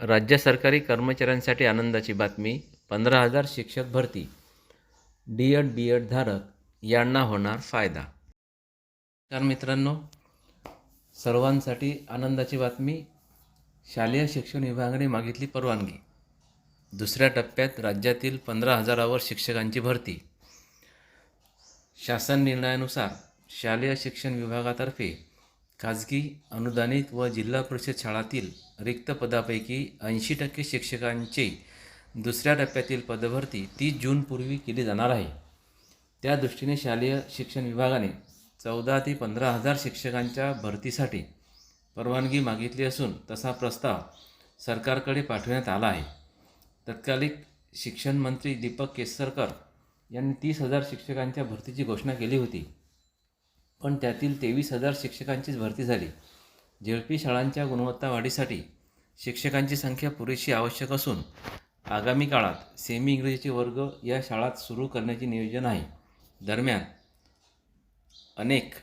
राज्य सरकारी कर्मचाऱ्यांसाठी आनंदाची बातमी पंधरा हजार शिक्षक भरती डी एड बी एड धारक यांना होणार फायदा. तर मित्रांनो सर्वांसाठी आनंदाची बातमी शालेय शिक्षण विभागाने मागितली परवानगी. दुसऱ्या टप्प्यात राज्यातील पंधरा हजारावर शिक्षकांची भरती. शासन निर्णयानुसार शालेय शिक्षण विभागातर्फे खाजगी अनुदानित व जिल्हा परिषद शाळातील रिक्त पदापैकी ऐंशी टक्के शिक्षकांची दुसऱ्या टप्प्यातील पदभरती तीस जूनपूर्वी केली जाणार आहे. त्या दृष्टीने शालेय शिक्षण विभागाने चौदा ते पंधरा हजार शिक्षकांच्या भरतीसाठी परवानगी मागितली असून तसा प्रस्ताव सरकारकडे पाठवण्यात आला आहे. तत्कालिक शिक्षण मंत्री दीपक केसरकर यांनी तीस हजार शिक्षकांच्या भरतीची घोषणा केली होती. पण त्यातील तेवीस हजार शिक्षकांचीच भरती झाली. झेडपी शाळांच्या गुणवत्ता वाढीसाठी शिक्षकांची संख्या पुरेशी आवश्यक असून आगामी काळात सेमी इंग्रजीचे वर्ग या शाळात सुरू करण्याचे नियोजन आहे. दरम्यान अनेक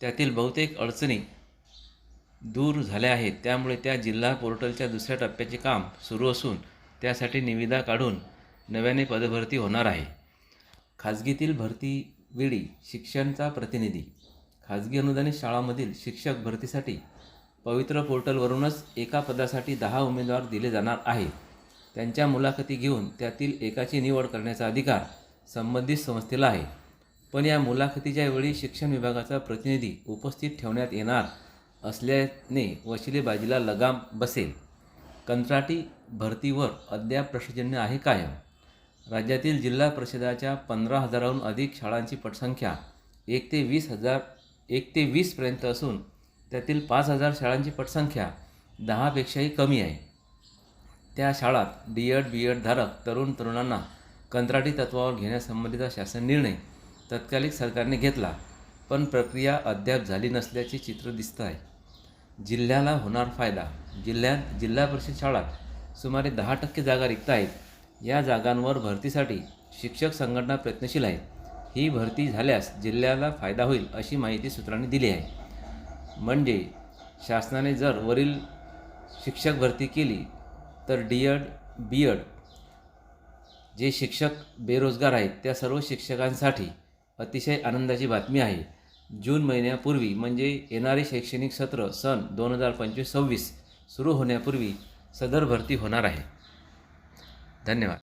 त्यातील बहुतेक अडचणी दूर झाल्या आहेत. त्यामुळे त्या जिल्हा पोर्टलच्या दुसऱ्या टप्प्याचे काम सुरू असून त्यासाठी निविदा काढून नव्याने पदभरती होणार आहे. खाजगीतील भरती विडी शिक्षणचा प्रतिनिधी. खाजगी अनुदानित शाळांमधील शिक्षक भरतीसाठी पवित्र पोर्टलवरूनच एका पदासाठी दहा उमेदवार दिले जाणार आहेत. त्यांच्या मुलाखती घेऊन त्यातील एकाची निवड करण्याचा अधिकार संबंधित संस्थेला आहे. पण या मुलाखतीच्या वेळी शिक्षण विभागाचा प्रतिनिधी उपस्थित ठेवण्यात येणार असल्याने वशिलेबाजीला लगाम बसेल. कंत्राटी भरतीवर अद्याप प्रश्नचिन्ह आहे कायम. राज्यातील जिल्हा परिषदाच्या पंधरा हजाराहून अधिक शाळांची पटसंख्या एक ते वीस हजार एक ते वीसपर्यंत असून त्यातील पाच हजार शाळांची पटसंख्या दहापेक्षाही कमी आहे. त्या शाळात डी एड बी एड धारक तरुण तरुणांना कंत्राटी तत्वावर घेण्यासंबंधीचा शासन निर्णय तत्कालिक सरकारने घेतला पण प्रक्रिया अद्याप झाली नसल्याचे चित्र दिसतं आहे. जिल्ह्याला होणार फायदा. जिल्ह्यात जिल्हा परिषद शाळात सुमारे दहा टक्के जागा रिक्त आहेत. या जागांवर भरतीसाठी शिक्षक संघटना प्रयत्नशील आहे. ही भरती झाल्यास जिल्ह्याला फायदा होईल अशी माहिती सूत्रांनी दिली आहे. म्हणजे शासनाने जर वरील शिक्षक भरती केली तर डी एड बी एड जे शिक्षक बेरोजगार आहेत त्या सर्व शिक्षकांसाठी अतिशय आनंदाची बातमी आहे. जून महिन्यापूर्वी म्हणजे येणारे शैक्षणिक सत्र सन दोन हजार पंचवीस सव्वीस सुरू होण्यापूर्वी सदर भरती होणार आहे. धन्यवाद